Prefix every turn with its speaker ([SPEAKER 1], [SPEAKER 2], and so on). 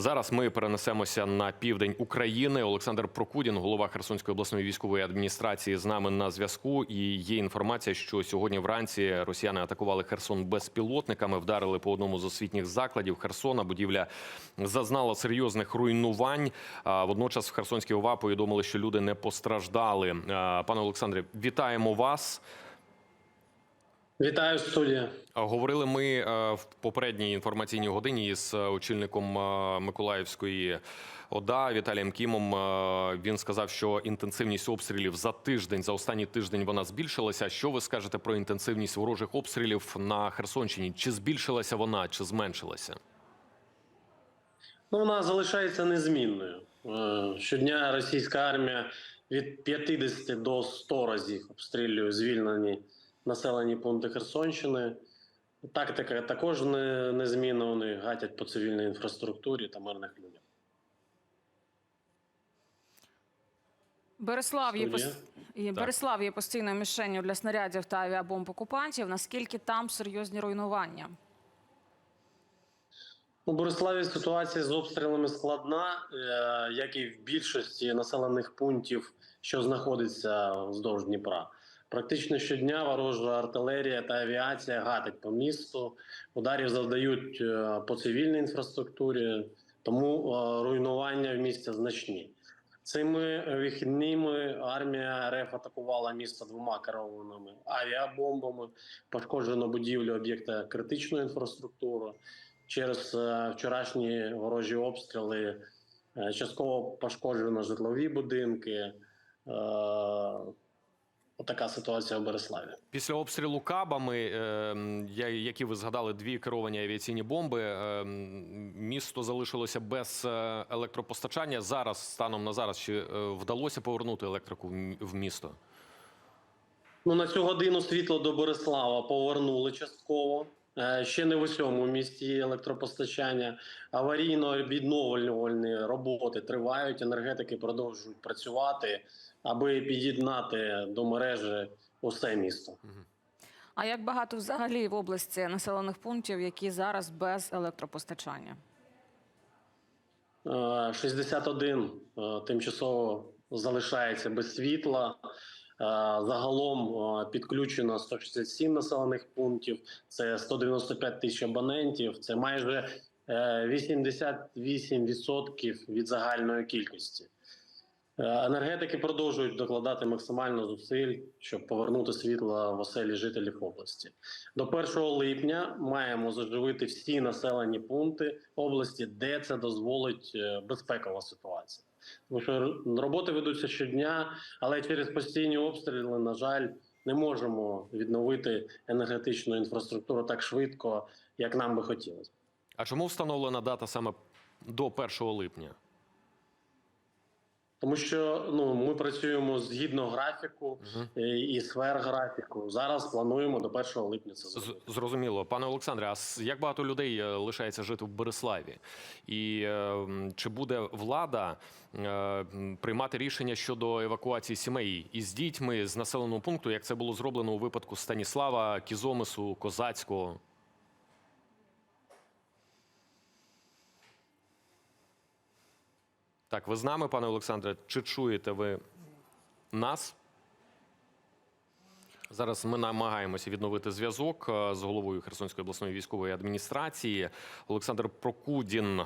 [SPEAKER 1] Зараз ми перенесемося на південь України. Олександр Прокудін, голова Херсонської обласної військової адміністрації, з нами на зв'язку. І є інформація, що сьогодні вранці росіяни атакували Херсон безпілотниками, вдарили по одному з освітніх закладів Херсона. Будівля зазнала серйозних руйнувань. Водночас в Херсонській ОВА повідомили, що люди не постраждали. Пане Олександре, вітаємо вас.
[SPEAKER 2] Вітаю студія.
[SPEAKER 1] Говорили ми е, в попередній інформаційній годині із е, очільником е, Миколаївської ОДА Віталієм Кімом. Він сказав, що інтенсивність обстрілів за тиждень, за останній тиждень вона збільшилася. Що ви скажете про інтенсивність ворожих обстрілів на Херсонщині? Чи збільшилася вона, чи зменшилася?
[SPEAKER 2] Ну, вона залишається незмінною. Щодня російська армія від 50 до 100 разів обстрілює звільнені населені пункти Херсонщини. Тактика також не, незмінна. Вони гатять по цивільній інфраструктурі та мирних людях.
[SPEAKER 3] Береслав є, пос... Береслав є постійною мішенню для снарядів та авіабомб окупантів. Наскільки там серйозні руйнування?
[SPEAKER 2] У Бориславі ситуація з обстрілами складна, е, як і в більшості населених пунктів, що знаходиться вздовж Дніпра. Практично щодня ворожа артилерія та авіація гатить по місту. Ударів завдають е, по цивільній інфраструктурі, тому е, руйнування в місті значні. Цими вихідними армія РФ атакувала місто двома керованими авіабомбами, пошкоджено будівлю об'єкта критичної інфраструктури через е, вчорашні ворожі обстріли частково пошкоджено житлові будинки. Отака ситуація в Береславі.
[SPEAKER 1] Після обстрілу кабами, е, які ви згадали, дві керовані авіаційні бомби. е, Місто залишилося без е, електропостачання. Зараз, станом на зараз, чи е, вдалося повернути електрику в місто?
[SPEAKER 2] Ну на цю годину світло до Борислава повернули частково. Е, Ще не в усьому місті електропостачання. Аварійно-відновлювальні роботи тривають. Енергетики продовжують працювати, аби під'єднати до мережі усе місто.
[SPEAKER 3] А як багато взагалі в області населених пунктів, які зараз без електропостачання?
[SPEAKER 2] Е, 61 е, тимчасово залишається без світла. Е, Загалом е, підключено 167 населених пунктів. Це 195 тисяч абонентів. Це майже е, 88% від загальної кількості. Е, Енергетики продовжують докладати максимально зусиль, щоб повернути світло в оселі жителів області. До 1 липня маємо заживити всі населені пункти області, де це дозволить е, безпекова ситуація. Тому роботи ведуться щодня, але через постійні обстріли, на жаль, не можемо відновити енергетичну інфраструктуру так швидко, як нам би хотілося.
[SPEAKER 1] А чому встановлена дата саме до 1 липня?
[SPEAKER 2] Тому що ну ми працюємо згідно графіку е, і сфер графіку. Зараз плануємо до 1 липня це зробити.
[SPEAKER 1] Зрозуміло, пане Олександре. А як багато людей е, лишається жити в Береславі? І е, чи буде влада приймати рішення щодо евакуації сімей із дітьми з населеного пункту, як це було зроблено у випадку Станіслава, Кізомису, Козацького? Так, ви з нами, пане Олександре, чи чуєте ви нас? Зараз ми намагаємося відновити зв'язок е, з головою Херсонської обласної військової адміністрації. Олександр Прокудін